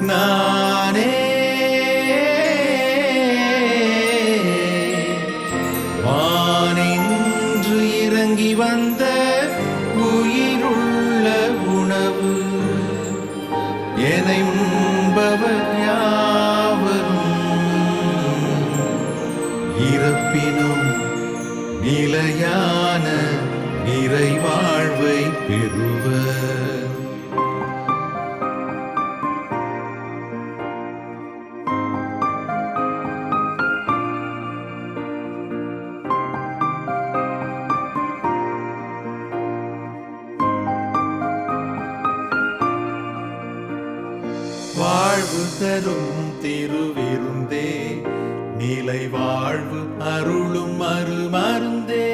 நானே. வானின்று இறங்கி வந்த உயிருள்ள உணவு எனை உண்பவர் யாவரும். இறப்பினும் நிலையான நிறைவாழ்வை பெறுவர். வாழ்வு தரும் திருவிருந்தே. நிலை வாழ்வு அருளும் அருமருந்தே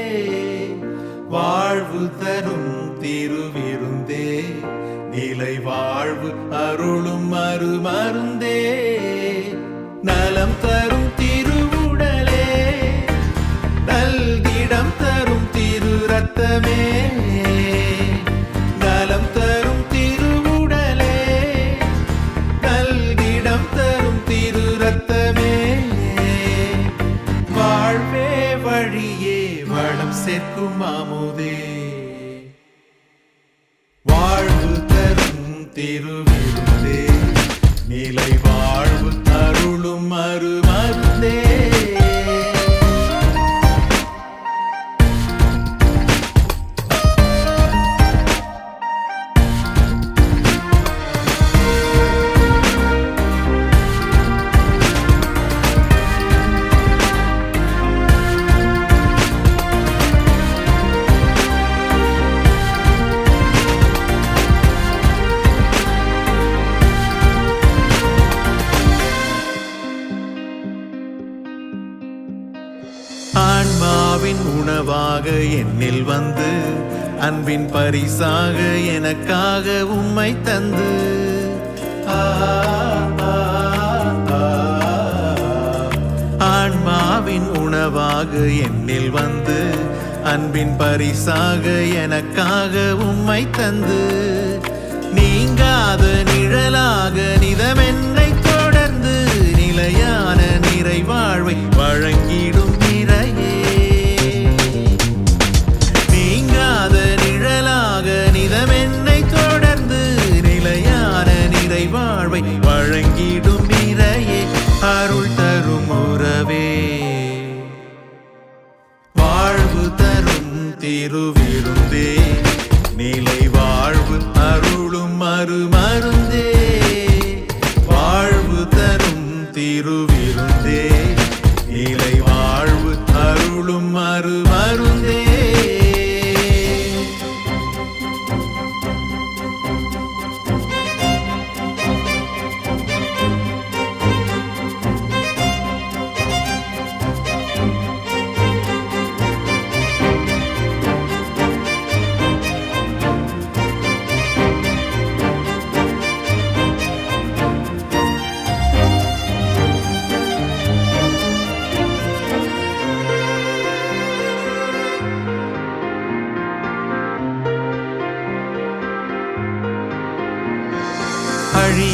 வாழ்வு தரும் திருவிருந்தே. நிலை வாழ்வு அருளும் அருமருந்தே நலம் தரும் திருவுடலே. நல்கிடம் தரும் திரு ரத்தமே வளம் அமுதே வாழ்வு தரும் திருவிருந்தே. நிலை வாழ்வு தருளும் அருமருந்தே ஆன்மாவின் உணவாக என்னில் வந்து அன்பின் பரிசாக எனக்காக உம்மை தந்து. ஆன்மாவின் உணவாக என்னில் வந்து அன்பின் பரிசாக எனக்காக உம்மை தந்து. நீங்காத நிழலாக நிதமென்னை தொடர்ந்து நிலையான நிறைவாழ்வை வழங்கிட வாழ்வை வழங்கிட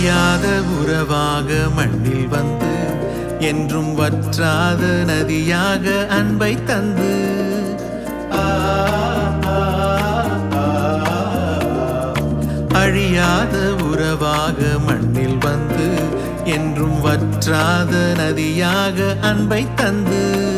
அழியாத உறவாக மண்ணில் வந்து என்றும் வற்றாத நதியாக அன்பை தந்து. அழியாத உறவாக மண்ணில் வந்து என்றும் வற்றாத நதியாக அன்பை தந்து.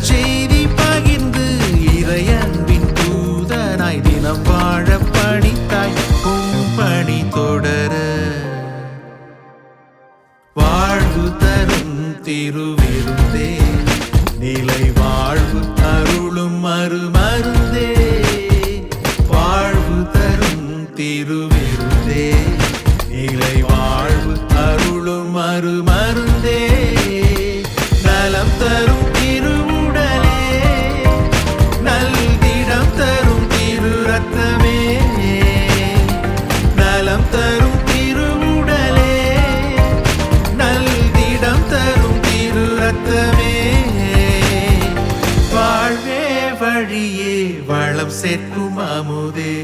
நற்செய்தி பகிர்ந்து இறையன்பின் தூதனாய் தினம் வாழ பணித்தாய். பணி தொடர. வாழ்வு தரும் திருவிருந்தே. நிலை வாழ்வு அருளும் அருமருந்தே வாழ்வு தரும் திருவிருந்தே. நிலை வாழ்வு அருளும் வளம் சேர்க்கும் அமுதே